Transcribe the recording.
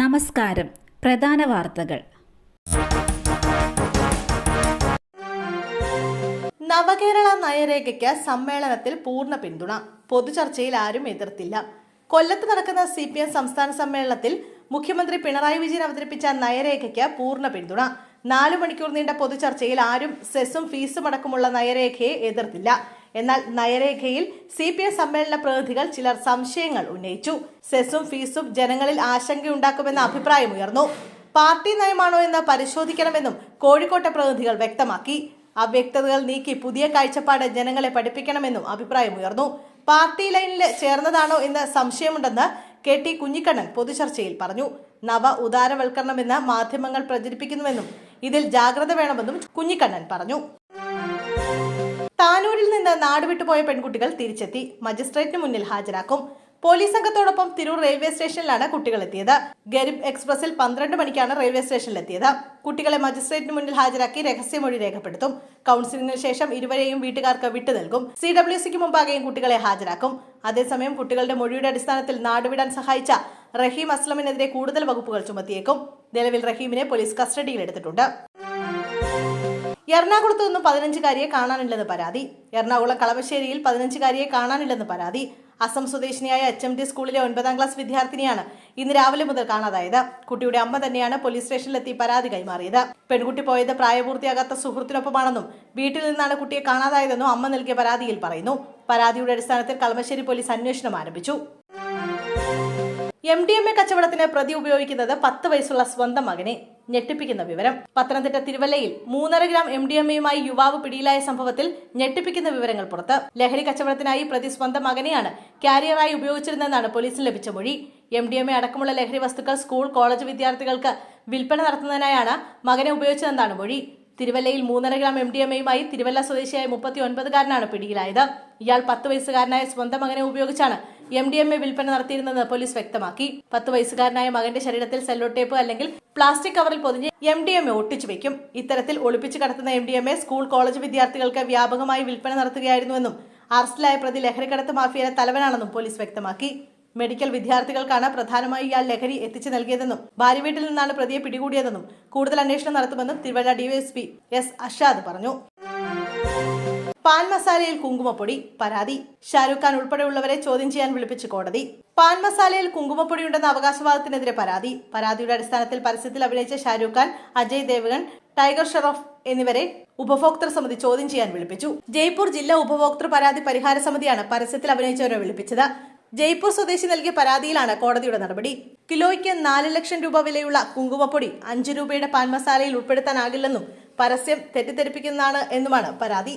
നമസ്കാരം. പ്രധാന വാർത്തകൾ. നവകേരള നയരേഖയ്ക്ക് സമ്മേളനത്തിൽ പൂർണ പിന്തുണ. പൊതുചർച്ചയിൽ ആരും എതിർത്തില്ല. കൊല്ലത്ത് നടക്കുന്ന സി പി എം സംസ്ഥാന സമ്മേളനത്തിൽ മുഖ്യമന്ത്രി പിണറായി വിജയൻ അവതരിപ്പിച്ച നയരേഖയ്ക്ക് പൂർണ പിന്തുണ. നാലു മണിക്കൂർ നീണ്ട പൊതുചർച്ചയിൽ ആരും സെസ്സും ഫീസും അടക്കമുള്ള നയരേഖയെ എതിർത്തില്ല. എന്നാൽ നയരേഖയിൽ സി പി എം സമ്മേളന പ്രതിനിധികൾ ചിലർ സംശയങ്ങൾ ഉന്നയിച്ചു. സെസും ഫീസും ജനങ്ങളിൽ ആശങ്കയുണ്ടാക്കുമെന്ന അഭിപ്രായം ഉയർന്നു. പാർട്ടി നയമാണോ എന്ന് പരിശോധിക്കണമെന്നും കോഴിക്കോട്ടെ പ്രതിനിധികൾ വ്യക്തമാക്കി. അവ്യക്തതകൾ നീക്കി പുതിയ കാഴ്ചപ്പാട് ജനങ്ങളെ പഠിപ്പിക്കണമെന്നും അഭിപ്രായമുയർന്നു പാർട്ടി ലൈനിൽ ചേർന്നതാണോ എന്ന് സംശയമുണ്ടെന്ന് കെ ടി കുഞ്ഞിക്കണ്ണൻ പൊതുചർച്ചയിൽ പറഞ്ഞു. നവ ഉദാരവൽക്കരണമെന്ന് മാധ്യമങ്ങൾ പ്രചരിപ്പിക്കുന്നുവെന്നും ഇതിൽ ജാഗ്രത വേണമെന്നും കുഞ്ഞിക്കണ്ണൻ പറഞ്ഞു. താനൂരിൽ നിന്ന് നാടുവിട്ടുപോയ പെൺകുട്ടികൾ തിരിച്ചെത്തി. മജിസ്ട്രേറ്റിന് മുന്നിൽ ഹാജരാക്കും. പോലീസ് സംഘത്തോടൊപ്പം തിരൂർ റെയിൽവേ സ്റ്റേഷനിലാണ് കുട്ടികൾ എത്തിയത് ഗരിബ് എക്സ്പ്രസിൽ പന്ത്രണ്ട് മണിക്കാണ് റെയിൽവേ സ്റ്റേഷനിലെത്തിയത്. കുട്ടികളെ മജിസ്ട്രേറ്റിന് മുന്നിൽ ഹാജരാക്കി രഹസ്യമൊഴി രേഖപ്പെടുത്തും. കൌൺസിലിംഗിന് ശേഷം ഇരുവരെയും വീട്ടുകാർക്ക് വിട്ടു നൽകും. സി ഡബ്ല്യു സിക്ക് മുമ്പാകെയും കുട്ടികളെ ഹാജരാക്കും. അതേസമയം കുട്ടികളുടെ മൊഴിയുടെ അടിസ്ഥാനത്തിൽ നാടുവിടാൻ സഹായിച്ച റഹീം അസ്ലമിനെതിരെ കൂടുതൽ വകുപ്പുകൾ ചുമത്തിയേക്കും. നിലവിൽ റഹീമിനെ പോലീസ് കസ്റ്റഡിയിലെടുത്തിട്ടുണ്ട്. എറണാകുളത്ത് നിന്നും പതിനഞ്ചുകാരിയെ കാണാനില്ലെന്ന് പരാതി. എറണാകുളം കളമശ്ശേരിയിൽ പതിനഞ്ചുകാരിയെ കാണാനില്ലെന്ന് പരാതി. അസം സ്വദേശിനിയായ എച്ച് എം ഡി സ്കൂളിലെ ഒൻപതാം ക്ലാസ് വിദ്യാർത്ഥിനിയാണ് ഇന്ന് രാവിലെ മുതൽ കാണാതായത്. കുട്ടിയുടെ അമ്മ തന്നെയാണ് പോലീസ് സ്റ്റേഷനിലെത്തി പരാതി കൈമാറിയത്. പെൺകുട്ടി പോയത് പ്രായപൂർത്തിയാകാത്ത സുഹൃത്തിനൊപ്പമാണെന്നും വീട്ടിൽ നിന്നാണ് കുട്ടിയെ കാണാതായതെന്നും അമ്മ നൽകിയ പരാതിയിൽ പറയുന്നു. പരാതിയുടെ അടിസ്ഥാനത്തിൽ കളമശ്ശേരി പോലീസ് അന്വേഷണം ആരംഭിച്ചു. എം ഡി എം എ കച്ചവടത്തിന് പ്രതി ഉപയോഗിക്കുന്നത് പത്ത് വയസ്സുള്ള സ്വന്തം മകനെ ഞെട്ടിപ്പിക്കുന്ന വിവരം. പത്തനംതിട്ട തിരുവല്ലയിൽ മൂന്നര ഗ്രാം എം ഡി എം എയുമായി യുവാവ് പിടിയിലായ സംഭവത്തിൽ ഞെട്ടിപ്പിക്കുന്ന വിവരങ്ങൾ പുറത്ത്. ലഹരി കച്ചവടത്തിനായി പ്രതി സ്വന്തം മകനെയാണ് കാരിയറായി ഉപയോഗിച്ചിരുന്നതെന്നാണ് പോലീസിന് ലഭിച്ച മൊഴി. എം ഡി എം എ അടക്കമുള്ള ലഹരി വസ്തുക്കൾ സ്കൂൾ കോളേജ് വിദ്യാർത്ഥികൾക്ക് വിൽപ്പന നടത്തുന്നതിനായാണ് മകനെ ഉപയോഗിച്ചതെന്നാണ് മൊഴി. തിരുവല്ലയിൽ മൂന്നര ഗ്രാം എം ഡി എം എയുമായി തിരുവല്ല സ്വദേശിയായ മുപ്പത്തി ഒൻപതുകാരനാണ് പിടിയിലായത്. ഇയാൾ പത്ത് വയസ്സുകാരനായ സ്വന്തം മകനെ ഉപയോഗിച്ചാണ് എം ഡി എം എ വിൽപ്പന നടത്തിയിരുന്നെന്ന് പോലീസ് വ്യക്തമാക്കി. പത്ത് വയസ്സുകാരനായ മകന്റെ ശരീരത്തിൽ സെല്ലോ ടേപ്പ് അല്ലെങ്കിൽ പ്ലാസ്റ്റിക് കവറിൽ പൊതിഞ്ഞ് എം ഡി എം എ ഒട്ടിച്ചു വെക്കും. ഇത്തരത്തിൽ ഒളിപ്പിച്ച് കടത്തുന്ന M D M A school college വിദ്യാർത്ഥികൾക്ക് വ്യാപകമായി വിൽപ്പന നടത്തുകയായിരുന്നുവെന്നും അറസ്റ്റിലായ പ്രതി ലഹരിക്കടത്ത് മാഫിയയുടെ തലവനാണെന്നും പോലീസ് വ്യക്തമാക്കി. മെഡിക്കൽ വിദ്യാർത്ഥികൾക്കാണ് പ്രധാനമായി ഇയാൾ ലഹരി എത്തിച്ചു നൽകിയതെന്നും ഭാര്യ വീട്ടിൽ നിന്നാണ് പ്രതിയെ പിടികൂടിയതെന്നും കൂടുതൽ അന്വേഷണം നടത്തുമെന്നും തിരുവല്ല ഡിവൈഎസ്പി എസ് അഷാദ് പറഞ്ഞു. പാൻ മസാലയിൽ കുങ്കുമപ്പൊടി പരാതി. ഷാരൂഖ് ഖാൻ ഉൾപ്പെടെയുള്ളവരെ ചോദ്യം ചെയ്യാൻ വിളിപ്പിച്ച് കോടതി. പാൻ മസാലയിൽ കുങ്കുമപ്പൊടി ഉണ്ടെന്ന അവകാശവാദത്തിനെതിരെ പരാതി. പരാതിയുടെ അടിസ്ഥാനത്തിൽ പരസ്യത്തിൽ അഭിനയിച്ച ഷാരൂഖ് ഖാൻ അജയ് ദേവഗൺ ടൈഗർ ഷെറോഫ് എന്നിവരെ ഉപഭോക്തൃ സമിതി ചോദ്യം ചെയ്യാൻ വിളിപ്പിച്ചു. ജയ്പൂർ ജില്ലാ ഉപഭോക്തൃ പരാതി പരിഹാര സമിതിയാണ് പരസ്യത്തിൽ അഭിനയിച്ചവരെ വിളിപ്പിച്ചത്. ജയ്പൂർ സ്വദേശി നൽകിയ പരാതിയിലാണ് കോടതിയുടെ നടപടി. കിലോയ്ക്ക് നാല് ലക്ഷം രൂപ വിലയുള്ള കുങ്കുമപ്പൊടി അഞ്ച് രൂപയുടെ പാൻ മസാലയിൽ ഉൾപ്പെടുത്താനാകില്ലെന്നും പരസ്യം തെറ്റിദ്ധരിപ്പിക്കുന്നതാണ് എന്നുമാണ് പരാതി.